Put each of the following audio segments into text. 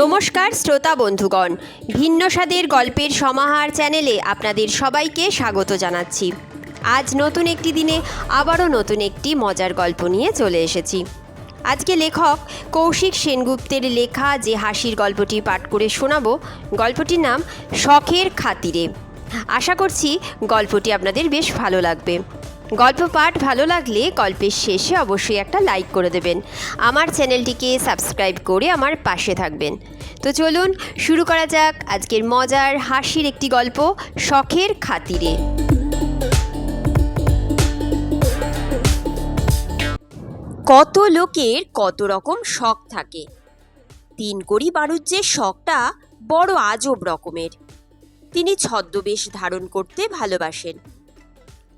নমস্কার শ্রোতা বন্ধুগণ। ভিন্ন স্বাদের গল্পের সমাহার চ্যানেলে আপনাদের সবাইকে স্বাগত জানাচ্ছি। আজ নতুন একটি দিনে আবারও নতুন একটি মজার গল্প নিয়ে চলে এসেছি। আজকে লেখক কৌশিক সেনগুপ্তের লেখা যে হাসির গল্পটি পাঠ করে শোনাবো, গল্পটির নাম শখের খাতিরে। আশা করছি গল্পটি আপনাদের বেশ ভালো লাগবে। গল্প পাঠ ভালো লাগলে গল্পের শেষে অবশ্যই একটা লাইক করে দেবেন। আমার চ্যানেলটিকে সাবস্ক্রাইব করে আমার পাশে থাকবেন। তো চলুন শুরু করা যাক আজকের মজার হাসির একটি গল্প, শখের খাতিরে। কত লোকের কত রকম শখ থাকে। তিন কড়ি বাণিজ্যের শখটা বড় আজব রকমের। তিনি ছদ্মবেশ ধারণ করতে ভালোবাসেন।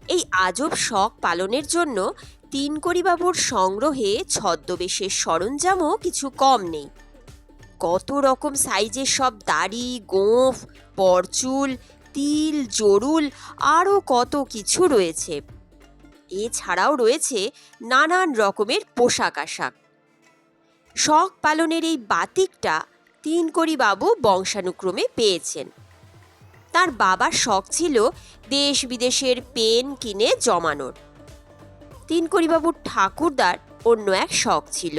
এই আজব শখ পালনের জন্য তিনকড়িবাবুর সংগ্রহে ছদ্মবেশের সরঞ্জামও কিছু কম নেই। কত রকম সাইজের সব দাড়ি, গোঁফ, পরচুল, তিল, জরুল, আরও কত কিছু রয়েছে। এছাড়াও রয়েছে নানান রকমের পোশাক আশাক। শখ পালনের এই বাতিকটা তিনকড়িবাবু বংশানুক্রমে পেয়েছেন। তার বাবার শখ ছিল দেশ বিদেশের পেন কিনে জমানোর। তিনকড়িবাবুর ঠাকুরদার অন্য এক শখ ছিল।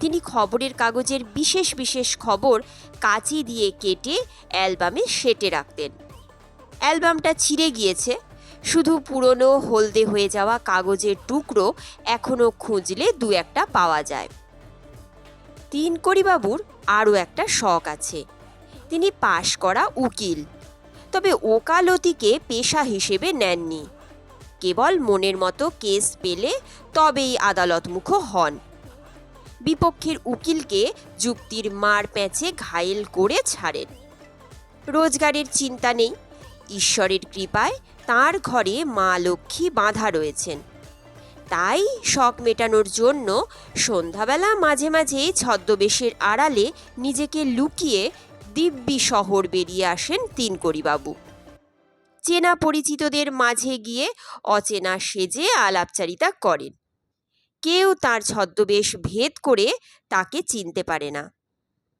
তিনি খবরের কাগজের বিশেষ বিশেষ খবর কাঁচি দিয়ে কেটে অ্যালবামে সেটে রাখতেন। অ্যালবামটা ছিঁড়ে গিয়েছে, শুধু পুরনো হলদে হয়ে যাওয়া কাগজের টুকরো এখনও খুঁজলে দু একটা পাওয়া যায়। তিনকড়িবাবুর আরও একটা শখ আছে, তিনি পাশ করা উকিল। তবে ওকালতিকে পেশা হিসেবে নেননি। কেবল মনের মতো কেস পেলে তবেই আদালতমুখ হন। বিপক্ষের উকিলকে যুক্তির মার প্যাঁচে ঘায়েল করে ছাড়েন। রোজগারের চিন্তা নেই, ঈশ্বরের কৃপায় তার ঘরে মা লক্ষ্মী বাঁধা রয়েছেন। তাই শখ মেটানোর জন্য সন্ধ্যাবেলা মাঝে মাঝেই ছদ্মবেশের আড়ালে নিজেকে লুকিয়ে দিব্যি শহর বেরিয়ে আসেন তিনকড়িবাবু। চেনা পরিচিতদের মাঝে গিয়ে অচেনা সেজে আলাপচারিতা করেন। কেউ তার ছদ্মবেশ ভেদ করে তাকে চিনতে পারে না।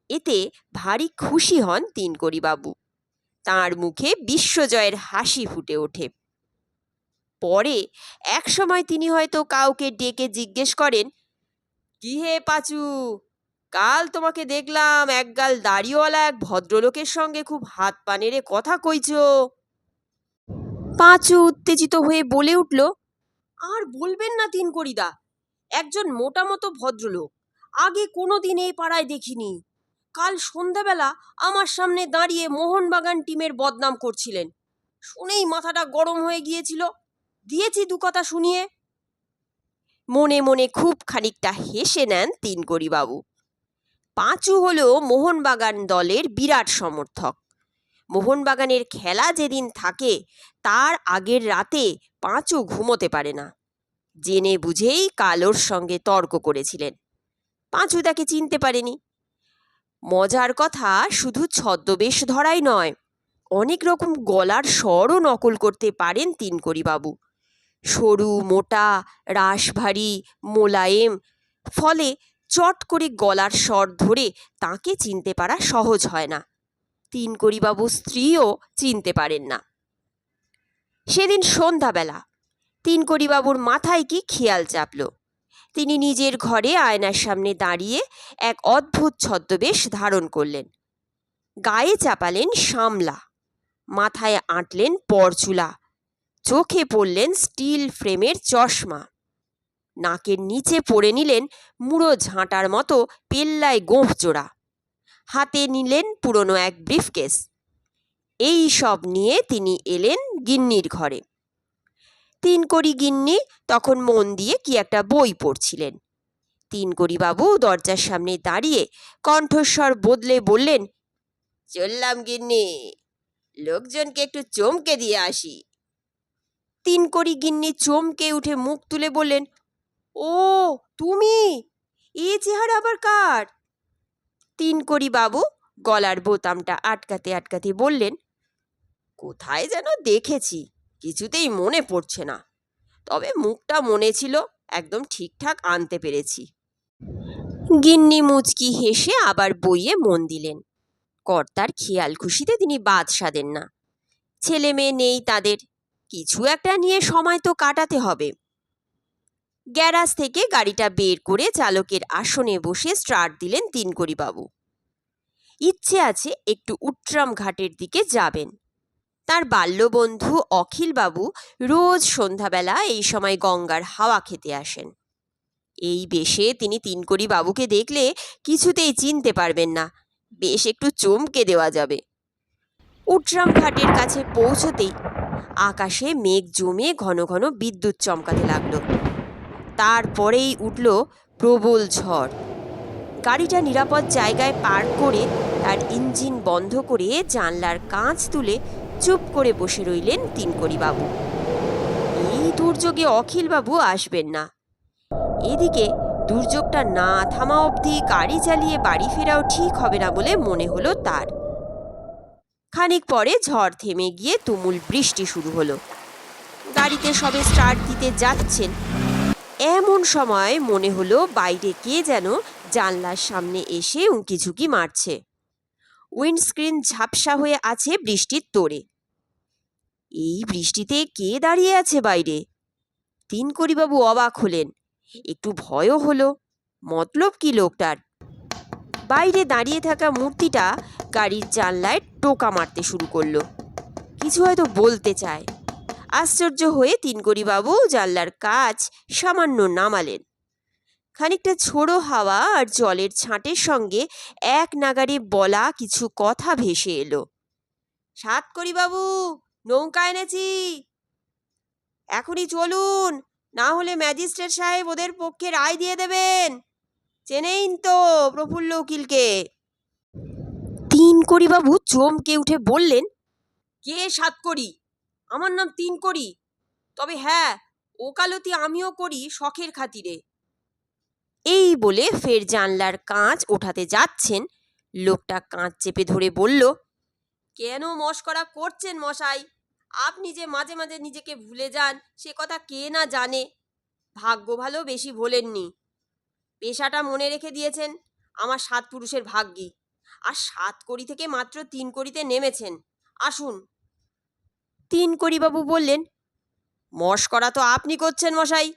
এতে ভারী খুশি হন তিনকড়িবাবু। তাঁর মুখে বিশ্বজয়ের হাসি ফুটে ওঠে। পরে একসময় তিনি হয়তো কাউকে ডেকে জিজ্ঞেস করেন, কি হে পাচু? কাল তোমাকে দেখলাম একগাল দাড়িওয়ালা এক ভদ্রলোকের সঙ্গে খুব হাত পা নেড়ে কথা কইছ। পাঁচু উত্তেজিত হয়ে বলে উঠল আর বলবেন না তিন করিদা একজন মোটামতো ভদ্রলোক আগে কোনো দিন এই পাড়ায় দেখিনি। কাল সন্ধ্যাবেলা আমার সামনে দাঁড়িয়ে মোহনবাগান টিমের বদনাম করছিলেন। শুনেই মাথাটা গরম হয়ে গিয়েছিল দিয়েছি দু কথা শুনিয়ে। মনে মনে খুব খানিকটা হেসে নেন তিনকড়িবাবু। পাঁচু হল মোহনবাগান দলের বিরাট সমর্থক। মোহনবাগানের খেলা যেদিন থাকে, তার আগের রাতে পাঁচু ঘুমোতে পারে না। জেনে বুঝেই কালোর সঙ্গে তর্ক করেছিলেন। পাঁচু তাকে চিনতে পারেনি। মজার কথা, শুধু ছদ্মবেশ ধরাই নয়, অনেক রকম গলার স্বরও নকল করতে পারেন তিনকড়িবাবু। সরু, মোটা রাশভারী মোলায়েম, ফলে চট করে গলার স্বর ধরে তাকে চিনতে পারা সহজ হয় না। তিনকড়িবাবু স্ত্রীও চিনতে পারেন না। সেদিন সন্ধ্যাবেলা তিনকড়িবাবুর মাথায় কি খেয়াল চাপল। তিনি নিজের ঘরে আয়নার সামনে দাঁড়িয়ে এক অদ্ভুত ছদ্মবেশ ধারণ করলেন। গায়ে চাপালেন সামলা মাথায় আঁটলেন পরচুলা, চোখে পড়লেন স্টিল ফ্রেমের চশমা। নাকের নিচে পড়ে নিলেন মুড়ো ঝাঁটার মতো পেল্লায় গোঁফ জোড়া। হাতে নিলেন পুরনো এক ব্রিফকেস। এই সব নিয়ে তিনি এলেন গিন্নির ঘরে। তিন কড়ি গিন্নি তখন মন দিয়ে কি একটা বই পড়ছিলেন। তিন বাবু দরজার সামনে দাঁড়িয়ে কণ্ঠস্বর বদলে বললেন, চললাম গিন্নি, লোকজনকে একটু চমকে দিয়ে আসি। তিন কড়ি গিন্নি চমকে উঠে মুখ তুলে বললেন ও, তুমি? এ চেহারা আবার কার? তিন কড়ি বাবু গলার বোতামটা আটকাতে আটকাতে বললেন, কোথায় যেন দেখেছি, কিছুতেই মনে পড়ছে না। তবে মুখটা মনে ছিল একদম ঠিকঠাক আনতে পেরেছি। গিন্নি মুচকি হেসে আবার বইয়ে মন দিলেন। কর্তার খেয়াল খুশিতে তিনি বাদ সাধেন না। ছেলে মেয়ে নেই তাদের, কিছু একটা নিয়ে সময় তো কাটাতে হবে। গ্যারাজ থেকে গাড়িটা বের করে চালকের আসনে বসে স্টার্ট দিলেন তিনকড়িবাবু। ইচ্ছে আছে একটু উট্রাম ঘাটের দিকে যাবেন। তার বাল্যবন্ধু অখিলবাবু রোজ সন্ধ্যাবেলা এই সময় গঙ্গার হাওয়া খেতে আসেন। এই বেশে তিনি তিনকড়ি বাবুকে দেখলে কিছুতেই চিনতে পারবেন না, বেশ একটু চমকে দেওয়া যাবে। উট্রাম ঘাটের কাছে পৌঁছতেই আকাশে মেঘ জমে ঘন ঘন বিদ্যুৎ চমকাতে লাগল। তারপরেই উঠল প্রবল ঝড়। গাড়িটা নিরাপদ জায়গায় পার্ক করে তার ইঞ্জিন বন্ধ করে জানলার কাঁচ তুলে চুপ করে বসে রইলেন তিনকড়িবাবু। এই দুর্যোগে অখিলবাবু আসবেন না। এদিকে দুর্যোগটা না থামা অবধি গাড়ি চালিয়ে বাড়ি ফেরাও ঠিক হবে না বলে মনে হলো তার। খানিক পরে ঝড় থেমে গিয়ে তুমুল বৃষ্টি শুরু হলো। গাড়িতে সবে স্টার্ট দিতে যাচ্ছেন এমন সময় মনে হলো বাইরে কে যেন জানলার সামনে এসে উঁকি ঝুঁকি মারছে। উইন্ডস্ক্রিন ঝাপসা হয়ে আছে বৃষ্টির তোড়ে। এই বৃষ্টিতে কে দাঁড়িয়ে আছে বাইরে? তিনকড়িবাবু অবাক হলেন। একটু ভয়ও হলো। মতলব কি লোকটার? বাইরে দাঁড়িয়ে থাকা মূর্তিটা গাড়ির জানলায় টোকা মারতে শুরু করল। কিছু হয়তো বলতে চায়। আশ্চর্য হয়ে তিনকড়িবাবু জানলার কাজ সামান্য নামালেন। খানিকটা ছোড়ো হাওয়া আর জলের ছাঁটের সঙ্গে এক নাগারে বলা কিছু কথা ভেসে এলো। সাতকড়িবাবু নৌকা এনেছি। এখনই চলুন, না হলে ম্যাজিস্ট্রেট সাহেব ওদের পক্ষে রায় দিয়ে দেবেন। চেনেইন তো প্রফুল্ল উকিলকে। তিন বাবু চমকে উঠে বললেন, কে সাত করি আমার নাম তিন করি তবে হ্যাঁ ওকালতি আমিও করি শখের খাতিরে। এই বলে ফের জানলার কাঁচ ওঠাতে যাচ্ছেন। লোকটা কাঁচ চেপে ধরে বলল, কেন মস্করা করছেন মশাই? আপনি যে মাঝে মাঝে নিজেকে ভুলে যান, সে কথা কে না জানে? ভাগ্য ভালো বেশি ভোলেননি। পেশাটা মনে রেখে দিয়েছেন, আমার সাত পুরুষের ভাগ্যি। আর সাত কড়ি থেকে মাত্র তিন কড়িতে নেমেছেন। আসুন তিন কড়িবাবু বললেন মস্করা তো আপনি করছেন মশাই।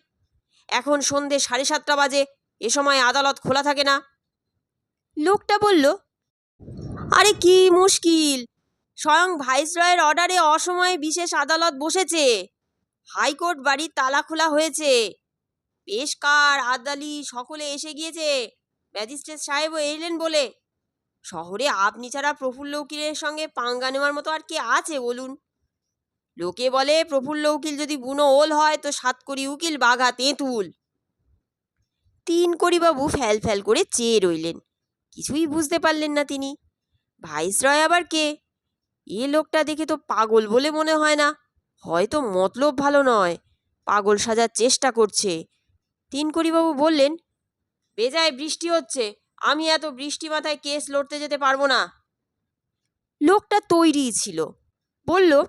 এখন সন্ধে সাড়ে সাতটা বাজে, এ সময় আদালত খোলা থাকে না। লোকটা বলল, আরে কি মুশকিল। স্বয়ং ভাইসরয়ের অর্ডারে অসময়ে বিশেষ আদালত বসেছে। হাইকোর্ট বাড়ির তালা খোলা হয়েছে। পেশকার, আদালি সকলে এসে গিয়েছে। ম্যাজিস্ট্রেট সাহেবও এলেন বলে। শহরে আপনি ছাড়া প্রফুল্ল উকিলের সঙ্গে পাঙ্গা নেওয়ার মতো আর কে আছে বলুন? লোকে বলে, প্রফুল্ল উকিল যদি বুনো ওল হয়, তো সাতকড়ি উকিল, বাঘা তেঁতুল তিন কড়িবাবু ফ্যাল ফ্যাল করে চেয়ে রইলেন। কিছুই বুঝতে পারলেন না তিনি। ভাইসরয় আবার কে? এ লোকটা দেখে তো পাগল বলে মনে হয় না। হয়তো মতলব ভালো নয়। পাগল সাজার চেষ্টা করছে। তিন কড়িবাবু বললেন, বেজায় বৃষ্টি হচ্ছে। আমি এত বৃষ্টি মাথায় কেস লড়তে যেতে পারব না। লোকটা তৈরি ছিল। বলল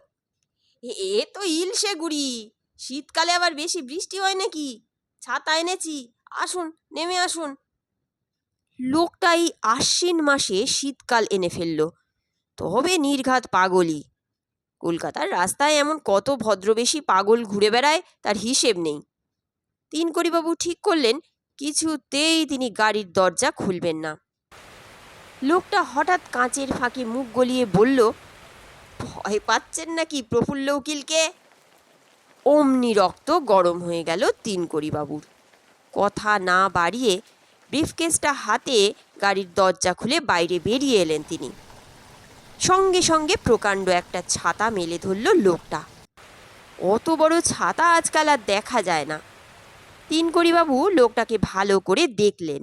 "এ- তো ইলশে গুড়ি। শীতকালে আবার বেশি বৃষ্টি হয় নাকি? ছাতা এনেছি, আসুন, নেমে আসুন। লোকটা এই আশ্বিন মাসে শীতকাল এনে ফেলল। তবে নির্ঘাত পাগলই। কলকাতার রাস্তায় এমন কত ভদ্রবেশী পাগল ঘুরে বেড়ায়, তার হিসেব নেই। তিনকড়িবাবু ঠিক করলেন, কিছুতেই তিনি গাড়ির দরজা খুলবেন না। লোকটা হঠাৎ কাঁচের ফাঁকে মুখ গলিয়ে বলল ভয় পাচ্ছেন নাকি প্রফুল্ল উকিলকে? অমনি রক্ত গরম হয়ে গেল তিনকড়িবাবুর। কথা না বাড়িয়ে ব্রিফকেসটা হাতে গাড়ির দরজা খুলে বাইরে বেরিয়ে এলেন তিনি। সঙ্গে সঙ্গে প্রকাণ্ড একটা ছাতা মেলে ধরল লোকটা। অত বড় ছাতা আজকাল আর দেখা যায় না। তিনকড়িবাবু লোকটাকে ভালো করে দেখলেন।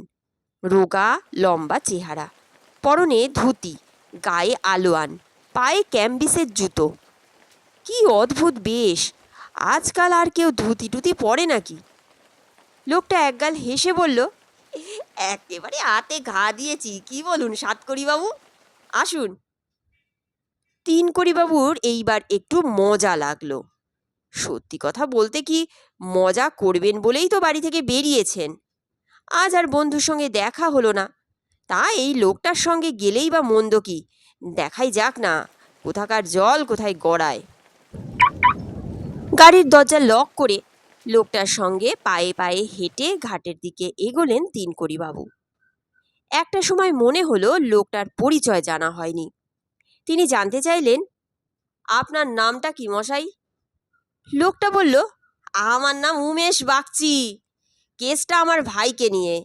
রোগা, লম্বা চেহারা, পরনে ধুতি, গায়ে আলোয়ান। পায়ে ক্যাম্বিসের জুতো। কি অদ্ভুত বেশ। আজকাল আর কেউ ধুতি টুতি পরে নাকি? লোকটা একগাল হেসে বলল, একেবারে হাতে ঘা দিয়েছি, কি বলুন সাতকড়িবাবু? আসুন। তিন কড়িবাবুর এইবার একটু মজা লাগল। সত্যি কথা বলতে কি মজা করবেন বলেই তো বাড়ি থেকে বেরিয়েছেন। আজ আর বন্ধুর সঙ্গে দেখা হলো না। তা এই লোকটার সঙ্গে গেলেই বা মন্দ কি? দেখাই যাক না, কোথাকার জল কোথায় গড়ায়। গাড়ির দরজা লক করে লোকটার সঙ্গে পায়ে পায়ে হেঁটে ঘাটের দিকে এগোলেন তিনকড়িবাবু। একটা সময় মনে হলো লোকটার পরিচয় জানা হয়নি। তিনি জানতে চাইলেন, আপনার নামটা কি, মশাই? লোকটা বলল, আমার নাম উমেশ বাগচি। কেসটা আমার ভাইকে নিয়ে।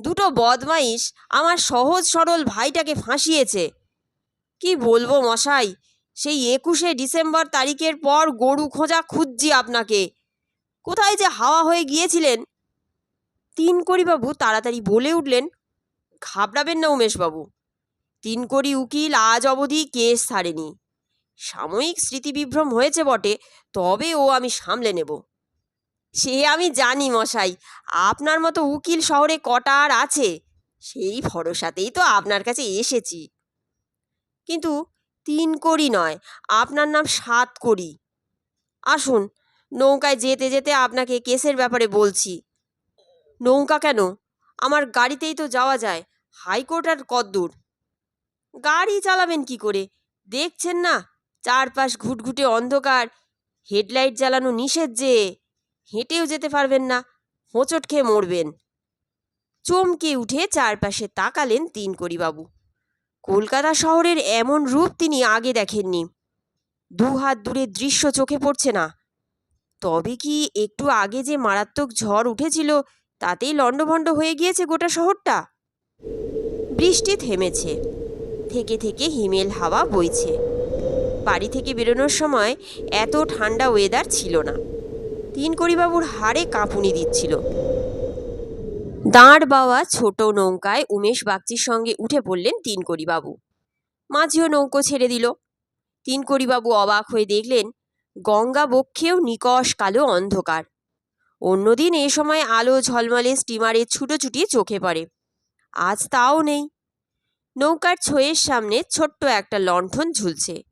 দুটো বদমাইশ আমার সহজ সরল ভাইটাকে ফাঁসিয়েছে। কি বলব মশাই? সেই একুশে ডিসেম্বর তারিখের পর গরু খোঁজা খুঁজছি আপনাকে। কোথায় যে হাওয়া হয়ে গিয়েছিলেন? তিন বাবু তাড়াতাড়ি বলে উঠলেন, ঘাবড়াবেন না উমেশবাবু। তিন কড়ি উকিল আজ অবধি কেস ছাড়েনি। সাময়িক স্মৃতিবিভ্রম হয়েছে বটে, তবে ও আমি সামলে নেব। সে আমি জানি মশাই, আপনার মতো উকিল শহরে কটা আর আছে? সেই ভরসাতেই তো আপনার কাছে এসেছি। কিন্তু তিন কড়ি নয়, আপনার নাম সাত কড়ি আসুন, নৌকায় যেতে যেতে আপনাকে কেসের ব্যাপারে বলছি। নৌকা কেন? আমার গাড়িতেই তো যাওয়া যায়, হাইকোর্ট আর কদ্দূর। গাড়ি চালাবেন কি করে? দেখছেন না? চারপাশ ঘুটঘুটে অন্ধকার, হেডলাইট জ্বালানো নিষেধ যে, হেঁটেও যেতে পারবেন না, হোঁচট খেয়ে মরবেন। চমকে উঠে চারপাশে তাকালেন তিন বাবু কলকাতা শহরের এমন রূপ তিনি আগে দেখেননি। দু হাত দূরে দৃশ্য চোখে পড়ছে না। তবে কি একটু আগে যে মারাত্মক ঝড় উঠেছিল, তাতেই লণ্ডভণ্ড হয়ে গিয়েছে গোটা শহরটা? বৃষ্টি থেমেছে। থেকে থেকে হিমেল হাওয়া বইছে। বাড়ি থেকে বেরোনোর সময় এত ঠান্ডা ওয়েদার ছিল না। তিন কড়িবাবুর হাড়ে কাঁপুনি দিচ্ছিল। দাঁড় বাওয়া ছোট নৌকায় উমেশ বাগচির সঙ্গে উঠে পড়লেন তিন কড়িবাবু মাঝিও নৌকো ছেড়ে দিল। তিন কড়িবাবু অবাক হয়ে দেখলেন, গঙ্গা বক্ষেও নিকশ কালো অন্ধকার। অন্যদিন এ সময় আলো ঝলমলে স্টিমারের ছুটোছুটি চোখে পড়ে। আজ তাও নেই। নৌকার ছয়ের সামনে ছোট্ট একটা লণ্ঠন ঝুলছে।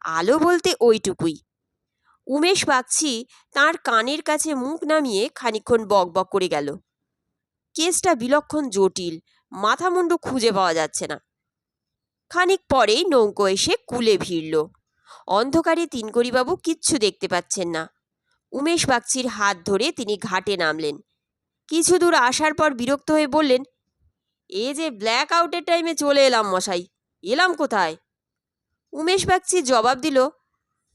আলো বলতে ওইটুকুই। উমেশ বাগচি তার কানের কাছে মুখ নামিয়ে খানিক্ষণ বক বক করে গেল। কেসটা বিলক্ষণ জটিল, মাথামুন্ডু খুঁজে পাওয়া যাচ্ছে না। খানিক পরেই নৌকো এসে কুলে ভিড়ল। অন্ধকারে তিনকড়িবাবু কিচ্ছু দেখতে পাচ্ছেন না। উমেশ বাগচির হাত ধরে তিনি ঘাটে নামলেন। কিছু দূর আসার পর বিরক্ত হয়ে বললেন, এ যে ব্ল্যাক আউটের টাইমে চলে এলাম মশাই, এলাম কোথায়? উমেশ বাগচি জবাব দিল,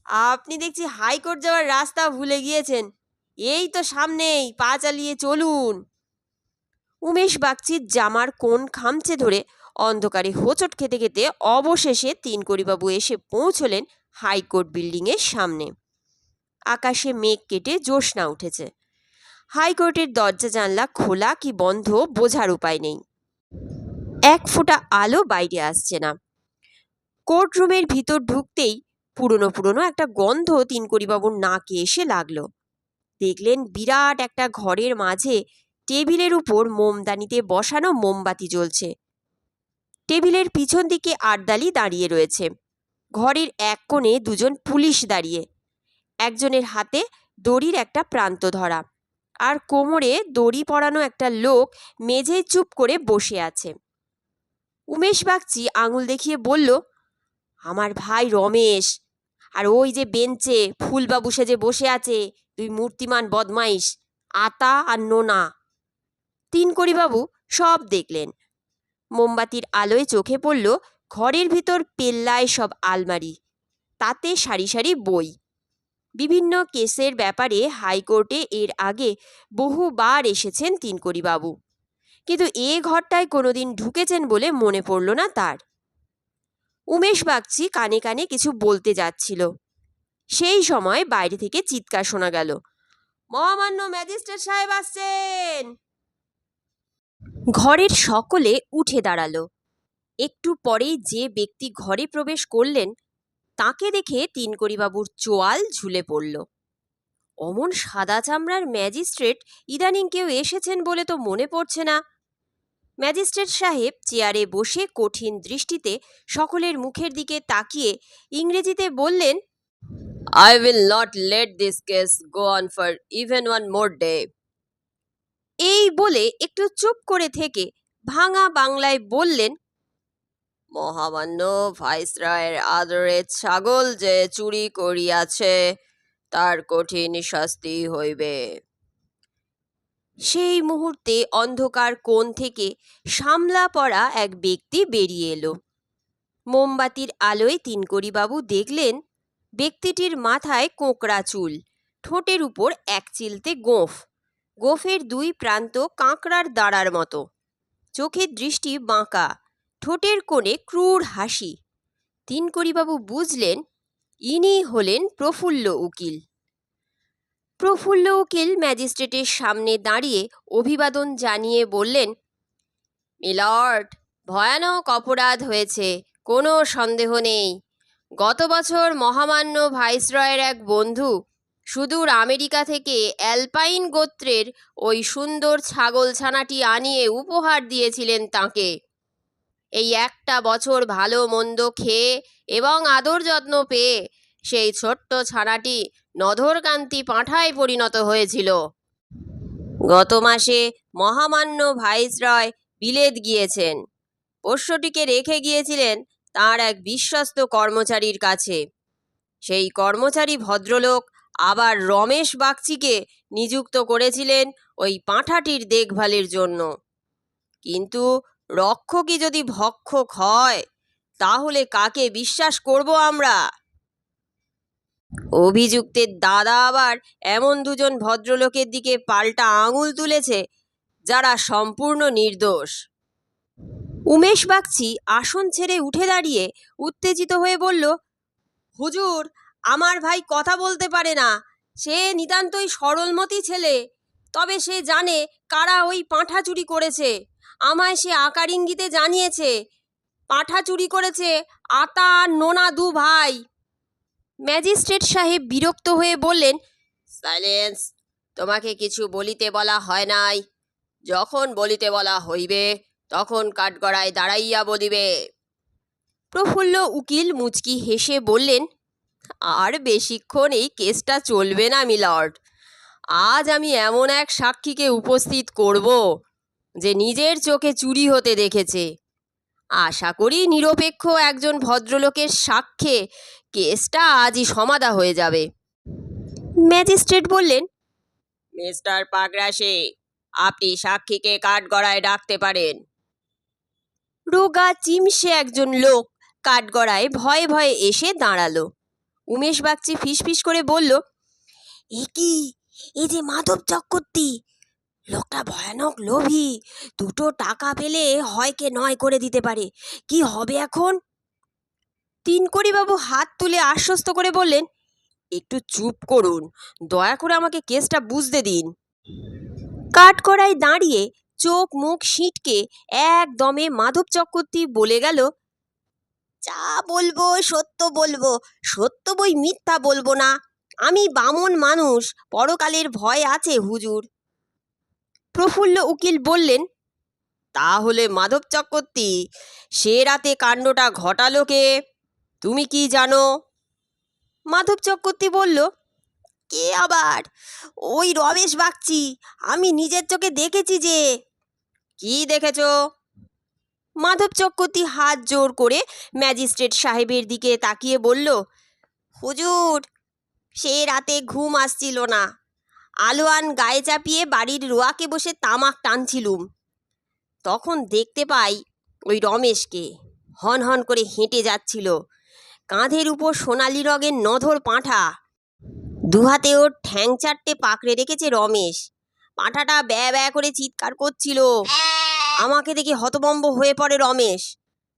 আপনি দেখছি হাইকোর্ট যাওয়ার রাস্তা ভুলে গিয়েছেন। এই তো সামনেই, পা চালিয়ে চলুন। উমেশ বাগচির জামার কোণ খামচে ধরে অন্ধকারে হোঁচট খেতে খেতে অবশেষে তিনকড়িবাবু এসে পৌঁছলেন হাইকোর্ট বিল্ডিংয়ের সামনে। আকাশে মেঘ কেটে জ্যোৎস্না উঠেছে। হাইকোর্টের দরজা জানলা খোলা কি বন্ধ বোঝার উপায় নেই। এক ফোঁটা আলো বাইরে আসছে না। কোর্টরুমের ভিতর ঢুকতেই পুরনো পুরনো একটা গন্ধ তিনকড়িবাবুর নাকে এসে লাগল। দেখলেন বিরাট একটা ঘরের মাঝে টেবিলের উপর মোমদানিতে বসানো মোমবাতি জ্বলছে। টেবিলের পিছন দিকে আটদালি দাঁড়িয়ে রয়েছে। ঘরের এক কোণে দুজন পুলিশ দাঁড়িয়ে, একজনের হাতে দড়ির একটা প্রান্ত ধরা আর কোমরে দড়ি পরানো একটা লোক মেঝেয় চুপ করে বসে আছে। উমেশ বাগচি আঙুল দেখিয়ে বলল, আমার ভাই রমেশ, আর ওই যে বেঞ্চে ফুলবাবু সেজে বসে আছে দুই মূর্তিমান বদমাইশ, আতা আর নোনা। তিন বাবু সব দেখলেন। মোমবাতির আলোয় চোখে পড়ল ঘরের ভিতর পেল্লায় সব আলমারি, তাতে সারি সারি বই। বিভিন্ন কেসের ব্যাপারে হাইকোর্টে এর আগে বহুবার এসেছেন তিনকড়িবাবু। কিন্তু এ ঘরটায় কোনোদিন ঢুকেছেন বলে মনে পড়ল না তার। উমেশ বাগচি কানে কানে কিছু বলতে যাচ্ছিল। সেই সময় বাইরে থেকে চিৎকার শোনা গেল, মহামান্য ম্যাজিস্ট্রেট সাহেব আসছেন! ঘরের সকলে উঠে দাঁড়াল। একটু পরেই যে ব্যক্তি ঘরে প্রবেশ করলেন, তাকে দেখে তিনকড়িবাবুর চোয়াল ঝুলে পড়ল। অমন সাদা চামড়ার ম্যাজিস্ট্রেট ইদানিং কেউ এসেছেন বলে তো মনে পড়ছে না। ম্যাজিস্ট্রেট সাহেব চেয়ারে বসে কঠিন দৃষ্টিতে সকলের মুখের দিকে তাকিয়ে ইংরেজিতে বললেন I will not let this case go on for even one more day এই বলে একটু চুপ করে থেকে ভাঙা বাংলায় বললেন, মহামান্য ভাইসরয়ের আদরের ছাগল যে চুরি করিয়াছে, তার কঠিন শাস্তি হইবে। সেই মুহূর্তে অন্ধকার কোণ থেকে সামলা পড়া এক ব্যক্তি বেরিয়ে এলো। মোমবাতির আলোয় তিনকড়িবাবু দেখলেন, ব্যক্তিটির মাথায় কোঁকড়া চুল, ঠোঁটের উপর এক চিলতে গোঁফ। গোঁফের দুই প্রান্ত কাঁকড়ার দাঁড়ার মতো। চোখের দৃষ্টি বাঁকা, ঠোঁটের কোণে ক্রূর হাসি। তিনকড়িবাবু বুঝলেন, ইনি হলেন প্রফুল্ল উকিল। প্রফুল্ল উকিল ম্যাজিস্ট্রেটের সামনে দাঁড়িয়ে অভিবাদন জানিয়ে বললেন, মিলর্ড, ভয়ানক অপরাধ হয়েছে, কোনো সন্দেহ নেই। গত বছর মহামান্য ভাইসরয়ের এক বন্ধু সুদূর আমেরিকা থেকে অ্যালপাইন গোত্রের ওই সুন্দর ছাগল ছানাটি আনিয়ে উপহার দিয়েছিলেন তাকে। এই একটা বছর ভালো মন্দ খেয়ে এবং আদর যত্ন পেয়ে সেই ছোট্ট ছানাটি নধরকান্তি পাঁঠায় পরিণত হয়েছিল। গত মাসে মহামান্য ভাইসরয় বিলেত গিয়েছেন। পোষ্যটিকে রেখে গিয়েছিলেন তার এক বিশ্বস্ত কর্মচারীর কাছে। সেই কর্মচারী ভদ্রলোক আবার রমেশ বাগচিকে নিযুক্ত করেছিলেন ওই পাঁঠাটির দেখভালের জন্য। কিন্তু রক্ষকই যদি ভক্ষক হয়, তাহলে কাকে বিশ্বাস করব আমরা? অভিযুক্তের দাদা আবার এমন দুজন ভদ্রলোকের দিকে পাল্টা আঙুল তুলেছে, যারা সম্পূর্ণ নির্দোষ। উমেশ বাগচি আসন ছেড়ে উঠে দাঁড়িয়ে উত্তেজিত হয়ে বলল, হুজুর আমার ভাই কথা বলতে পারে না। সে নিতান্তই সরলমতি ছেলে। তবে সে জানে কারা ওই পাঁঠা চুরি করেছে। আমায় সে আকার ইঙ্গিতে জানিয়েছে, পাঁঠা চুরি করেছে আতা আর নোনা দু ভাই। ম্যাজিস্ট্রেট সাহেব বিরক্ত হয়ে বললেন, সাইলেন্স, তোমাকে কিছু বলিতে বলা হয় নাই। যখন বলিতে বলা হইবে, তখন কাঠগড়ায় দাঁড়াইয়া বলিবে। প্রফুল্ল উকিল মুচকি হেসে বললেন আর বেশিক্ষণ এই কেসটা চলবে না মিলর্ড। আজ আমি এমন এক সাক্ষীকে উপস্থিত করব যে নিজের চোখে চুরি হতে দেখেছে। আশা করি নিরপেক্ষ একজন ভদ্রলোকের সাক্ষ্যে কেসটা আজই সমাধা হয়ে যাবে। ম্যাজিস্ট্রেট বললেন মিস্টার পাগরাশি আপনি সাক্ষীকে কাঠগড়ায় ডাকতে পারেন। রোগা চিমসে একজন লোক কাঠগড়ায় ভয়ে ভয়ে এসে দাঁড়াল। উমেশ বাগচি ফিসফিস করে বলল, এ কি? এই যে মাধব চক্রবর্তী। লোকটা ভয়ানক লোভী। দুটো টাকা পেলে হয়কে নয় করে দিতে পারে। কি হবে এখন? তিনকড়িবাবু হাত তুলে আশ্বস্ত করে বললেন, একটু চুপ করুন। দয়া করে আমাকে কেসটা বুঝতে দিন। কাঠকড়ায় দাঁড়িয়ে চোখ মুখ সিঁটকে একদমে মাধব চক্রবর্তী বলে গেল যা বলব, সত্য বলব। সত্য বই মিথ্যা বলব না। আমি বামন মানুষ, পরকালের ভয় আছে হুজুর। প্রফুল্ল উকিল বললেন, তাহলে মাধব চক্রবর্তী, সে রাতে কাণ্ডটা ঘটালো কে? তুমি কি জানো? মাধব চক্রবর্তী বলল, কে আবার? ওই রমেশ বাগচি। আমি নিজের চোখে দেখেছি যে। কি দেখেছ? মাধব চক্রবর্তী হাত জোর করে ম্যাজিস্ট্রেট সাহেবের দিকে তাকিয়ে বলল, হুজুর, সে রাতে ঘুম আসছিল না। আলোয়ান গায়ে চাপিয়ে বাড়ির রোয়াকে বসে তামাক টানছিলুম। তখন দেখতে পাই ওই রমেশকে হন হন করে হেঁটে যাচ্ছিল। কাঁধের উপর সোনালি রঙের নধর পাঁঠা। দুহাতে ওর ঠ্যাং চারটে পাকড়ে রেখেছে রমেশ। পাঁঠাটা ব্যা ব্যা করে চিৎকার করছিল। আমাকে দেখে হতবম্ব হয়ে পড়ে রমেশ।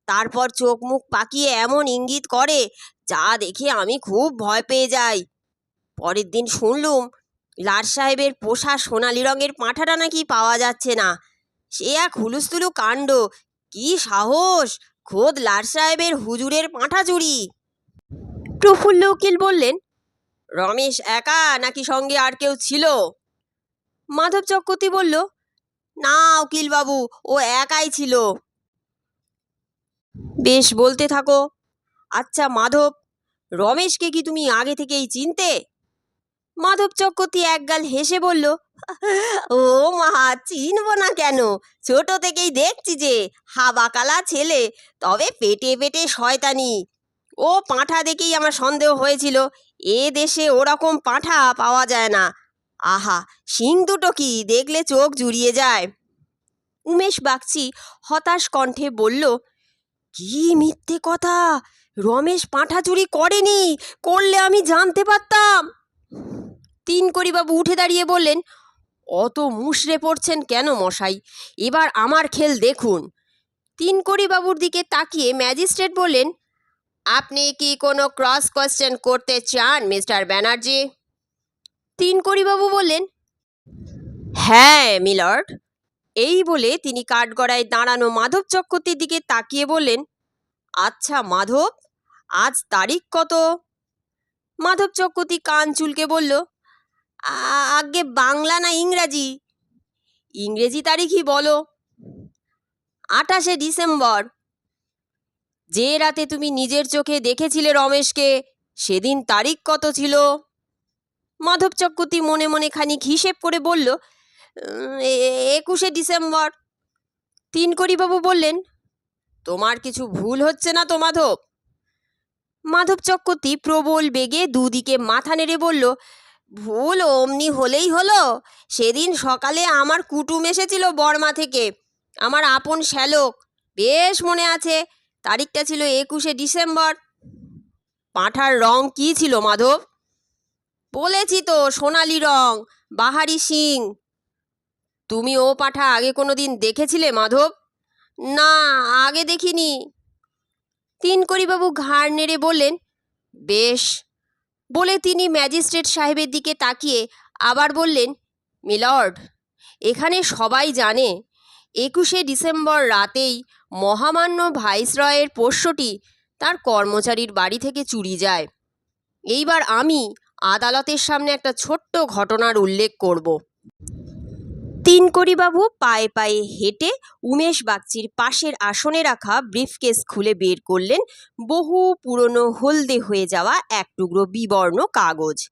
তারপর চোখ মুখ পাকিয়ে এমন ইঙ্গিত করে যা দেখে আমি খুব ভয় পেয়ে যাই। পরের দিন শুনলুম লাট সাহেবের পোষা সোনালি রঙের পাঁঠাটা নাকি পাওয়া যাচ্ছে না। সে এক হুলুস্থুলু কাণ্ড কি সাহস! খোদ লাট সাহেবের হুজুরের পাঁঠা চুরি। প্রফুল্ল উকিল বললেন রমেশ একা নাকি সঙ্গে আর কেউ ছিল? মাধব চক্রবর্তী বলল না উকিল বাবু ও একাই ছিল। বেশ বলতে থাকো। আচ্ছা মাধব, রমেশকে কি তুমি আগে থেকেই চিনতে? মাধব চক্রবর্তী একগাল হেসে বলল, ও মা, চিনব না কেন? ছোট থেকেই দেখছি যে হাবাকালা ছেলে, তবে পেটে পেটে শয়তানি। ও পাঁঠা দেখেই আমার সন্দেহ হয়েছিল, এ দেশে ওরকম পাঁঠা পাওয়া যায় না। আহা, শিং দুটো কি? দেখলে চোখ জুড়িয়ে যায়। উমেশ বাগচি হতাশ কণ্ঠে বলল, কি মিথ্যে কথা? রমেশ পাঁঠা চুরি করেনি, করলে আমি জানতে পারতাম। তিন বাবু উঠে দাঁড়িয়ে বললেন, অত মুষড়ে পড়ছেন কেন মশাই? এবার আমার খেল দেখুন। তিন বাবুর দিকে তাকিয়ে ম্যাজিস্ট্রেট বললেন, আপনি কি কোনো ক্রস কোয়েশ্চেন করতে চান, মিস্টার ব্যানার্জি? তিন বাবু বললেন হ্যাঁ মিলর্ড। এই বলে তিনি কাঠগড়ায় দাঁড়ানো মাধব চক্রবর্তীর দিকে তাকিয়ে বললেন আচ্ছা মাধব, আজ তারিখ কত? মাধব চক্রবর্তী কান চুলকে বলল, "আ- আগে বাংলা না ইংরাজি? ইংরেজি তারিখই বলো। আঠাশে ডিসেম্বর। যে রাতে তুমি নিজের চোখে দেখেছিলে রমেশকে, সেদিন তারিখ কত ছিল? মাধব চক্রবর্তী মনে মনে খানিক হিসেব করে বলল একুশে ডিসেম্বর। তিন বাবু বললেন, তোমার কিছু ভুল হচ্ছে না তো, মাধব? মাধব চক্রবর্তী প্রবল বেগে দুদিকে মাথা নেড়ে বলল, ভুল অমনি হলেই হলো। সেদিন সকালে আমার কুটুম এসেছিল বর্মা থেকে। আমার আপন শ্যালক। বেশ মনে আছে, তারিখটা ছিল একুশে ডিসেম্বর। পাঁঠার রং কি ছিল, মাধব? বলেছি তো, সোনালি রং, বাহারি সিং। তুমি ও পাঠা আগে কোনো দিন দেখেছিলে, মাধব? না, আগে দেখিনি। তিন বাবু ঘাড় নেড়ে বললেন, বেশ। বলে তিনি ম্যাজিস্ট্রেট সাহেবের দিকে তাকিয়ে আবার বললেন, মিলর্ড, এখানে সবাই জানে, একুশে ডিসেম্বর রাতেই মহামান্য ভাইসরয়ের পোষ্যটি তার কর্মচারীর বাড়ি থেকে চুরি যায়। এইবার আমি আদালতের সামনে একটা ছোট্ট ঘটনার উল্লেখ করব। তিন বাবু পায়ে পায়ে হেঁটে উমেশ বাগচির পাশের আসনে রাখা ব্রিফকেস খুলে বের করলেন বহু পুরনো হলদে হয়ে যাওয়া এক টুকরো বিবর্ণ কাগজ।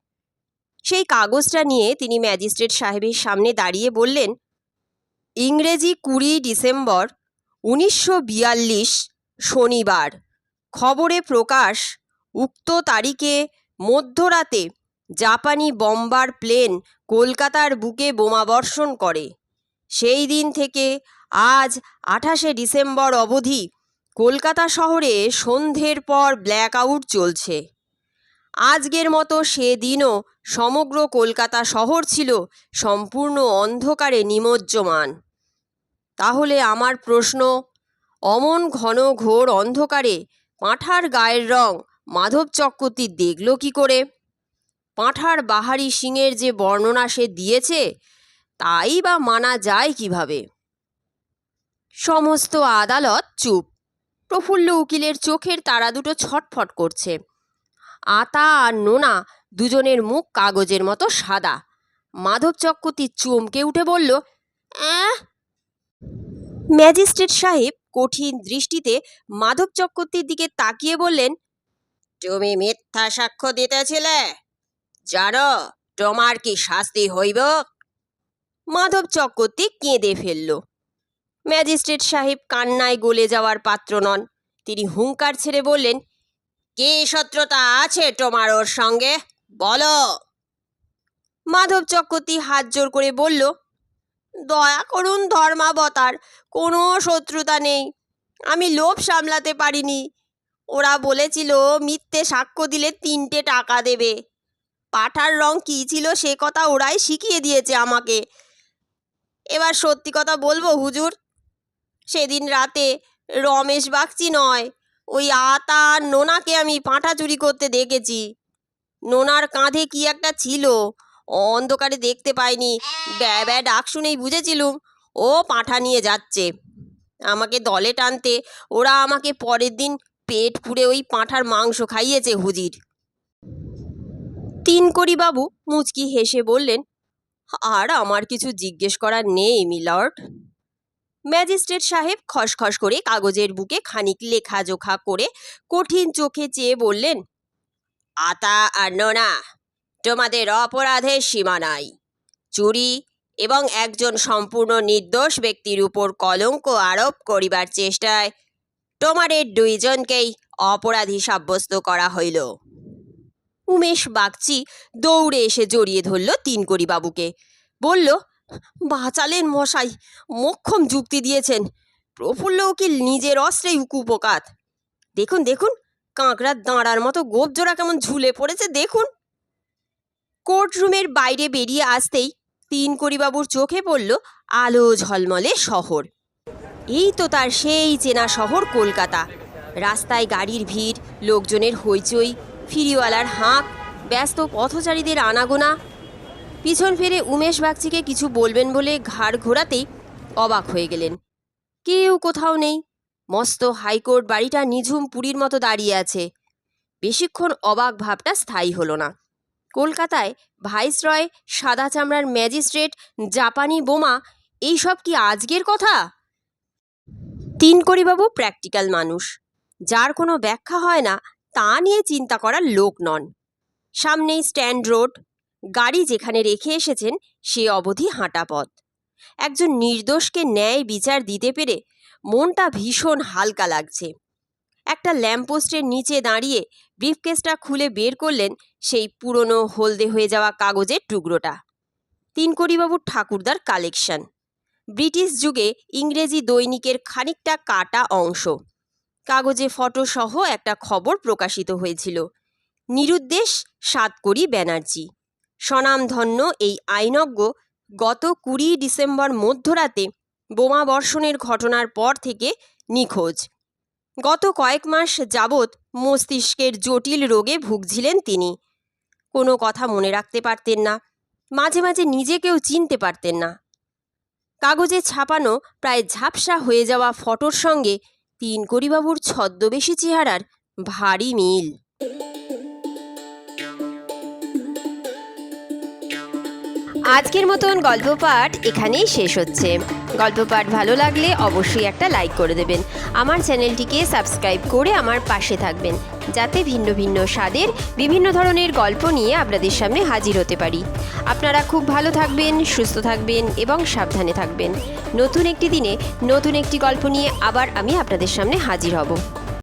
সেই কাগজটা নিয়ে তিনি ম্যাজিস্ট্রেট সাহেবের সামনে দাঁড়িয়ে বললেন, ইংরেজি কুড়ি ডিসেম্বর উনিশশো বিয়াল্লিশ শনিবার, খবরে প্রকাশ, উক্ত তারিখে মধ্যরাতে জাপানি বম্বার প্লেন কলকাতার বুকে বোমাবর্ষণ করে। সেই দিন থেকে আজ আঠাশে ডিসেম্বর অবধি কলকাতা শহরে সন্ধ্যের পর ব্ল্যাক আউট চলছে। আজকের মতো সেদিনও সমগ্র কলকাতা শহর ছিল সম্পূর্ণ অন্ধকারে নিমজ্জমান। তাহলে আমার প্রশ্ন, অমন ঘন ঘোর অন্ধকারে পাঁঠার গায়ের রং মাধব চক্রবর্তী দেখল কি করে? পাঁঠার বাহারি সিংয়ের যে বর্ণনা সে দিয়েছে, তাই বা মানা যায় কীভাবে? সমস্ত আদালত চুপ। প্রফুল্ল উকিলের চোখের তারা দুটো ছটফট করছে। আতা আর নোনা দুজনের মুখ কাগজের মতো সাদা। মাধব চক্রবর্তী চমকে উঠে বলল ম্যাজিস্ট্রেট সাহেব কঠিন দৃষ্টিতে মাধব চক্রবর্তীর দিকে তাকিয়ে বললেন, তুমি মিথ্যা সাক্ষ্য দিতেছিলে। জানো তোমার কি শাস্তি হইব? মাধব চক্রবর্তী কেঁদে ফেলল। ম্যাজিস্ট্রেট সাহেব কান্নায় গলে যাওয়ার পাত্র নন। তিনি হুঙ্কার ছেড়ে বললেন, কি শত্রুতা আছে তোমার ওর সঙ্গে? বলো। মাধব চক্রবর্তী হাত জোর করে বলল, দয়া করুন ধর্মাবতার, কোনো শত্রুতা নেই। আমি লোভ সামলাতে পারিনি। ওরা বলেছিল মিথ্যে সাক্ষ্য দিলে তিনটে টাকা দেবে। পাঠার রং কী ছিল সে কথা ওরাই শিখিয়ে দিয়েছে আমাকে। এবার সত্যি কথা বলব, হুজুর? সেদিন রাতে রমেশ বাগচি নয়, ওই আতা আর নোনাকে আমি পাঁঠা চুরি করতে দেখেছি। নোনার কাঁধে কি একটা ছিল, অন্ধকারে দেখতে পাইনি। ব্যা ব্যা ডাক শুনেই বুঝেছিলুম, ও পাঁঠা নিয়ে যাচ্ছে। আমাকে দলে টানতে ওরা আমাকে পরের দিন পেট পুড়ে ওই পাঁঠার মাংস খাইয়েছে, হুজির। তিন বাবু, মুচকি হেসে বললেন, আর আমার কিছু জিজ্ঞেস করার নেই, মিলর্ড। ম্যাজিস্ট্রেট সাহেব খসখস করে কাগজের বুকে খানিক লেখাজোখা করে কঠিন চোখে চেয়ে বললেন, আতা আর নোনা, তোমাদের অপরাধের সীমা নাই। চুরি এবং একজন সম্পূর্ণ নির্দোষ ব্যক্তির উপর কলঙ্ক আরোপ করিবার চেষ্টায় তোমাদের দুইজনকেই অপরাধী সাব্যস্ত করা হইল। উমেশ বাগচি দৌড়ে এসে জড়িয়ে ধরল তিনকড়ি বাবুকে বলল, বাঁচালেন মশাই, মক্ষম যুক্তি দিয়েছেন। প্রফুল্ল উকিল নিজের অস্ত্রেই কুপকাত দেখুন দেখুন, কাঁকড়ার দাঁড়ার মতো গোপ জোড়া কেমন ঝুলে পড়েছে, দেখুন। কোর্টরুমের বাইরে বেরিয়ে আসতেই তিন বাবুর চোখে পড়ল আলো ঝলমলে শহর। এই তো তার সেই চেনা শহর কলকাতা। রাস্তায় গাড়ির ভিড়, লোকজনের হইচই ফিরিওয়ালার হাঁক, ব্যস্ত পথচারীদের আনাগোনা। পিছন ফিরে উমেশ বাগচিকে কিছু বলবেন বলে ঘাড় ঘোরাতেই অবাক হয়ে গেলেন। কেউ কোথাও নেই। মস্ত হাইকোর্ট বাড়িটা নিঝুম পুরীর মতো দাঁড়িয়ে আছে। বেশিক্ষণ অবাক ভাবটা স্থায়ী হলো না। কলকাতায় ভাইসরয়, সাদা চামড়ার ম্যাজিস্ট্রেট, জাপানি বোমা, এইসব কি আজকের কথা? তিন বাবু প্র্যাকটিক্যাল মানুষ। যার কোনো ব্যাখ্যা হয় না তা নিয়ে চিন্তা করার লোক নন। সামনেই স্ট্যান্ড রোড, গাড়ি যেখানে রেখে এসেছেন সে অবধি হাঁটা পথ। একজন নির্দোষকে ন্যায় বিচার দিতে পেরে মনটা ভীষণ হালকা লাগছে। একটা ল্যাম্পপোস্টের নিচে দাঁড়িয়ে ব্রিফকেসটা খুলে বের করলেন সেই পুরনো হলদে হয়ে যাওয়া কাগজের টুকরোটা। তিনকড়িবাবুর ঠাকুরদার কালেকশন। ব্রিটিশ যুগে ইংরেজি দৈনিকের খানিকটা কাটা অংশ। কাগজে ফটো সহ একটা খবর প্রকাশিত হয়েছিল। নিরুদ্দেশ সাতকড়ি ব্যানার্জি। স্বনামধন্য এই আইনজ্ঞ গত কুড়ি ডিসেম্বর মধ্যরাতে বোমা বর্ষণের ঘটনার পর থেকে নিখোঁজ। গত কয়েক মাস যাবৎ মস্তিষ্কের জটিল রোগে ভুগছিলেন তিনি। কোনো কথা মনে রাখতে পারতেন না, মাঝে মাঝে নিজেকেও চিনতে পারতেন না। কাগজে ছাপানো প্রায় ঝাপসা হয়ে যাওয়া ফটোর সঙ্গে তিন করিবাবুর ছদ্মবেশী চেহারার ভারী মিল। আজকের মতন গল্প পাঠ এখানেই শেষ হচ্ছে। গল্প পাঠ ভালো লাগলে অবশ্যই একটা লাইক করে দেবেন। আমার চ্যানেলটিকে সাবস্ক্রাইব করে আমার পাশে থাকবেন। যাতে ভিন্ন ভিন্ন স্বাদের বিভিন্ন ধরনের গল্প নিয়ে আপনাদের সামনে হাজির হতে পারি। আপনারা খুব ভালো থাকবেন, সুস্থ থাকবেন এবং সাবধানে থাকবেন। নতুন একটি দিনে নতুন একটি গল্প নিয়ে আবার আমি আপনাদের সামনে হাজির হব।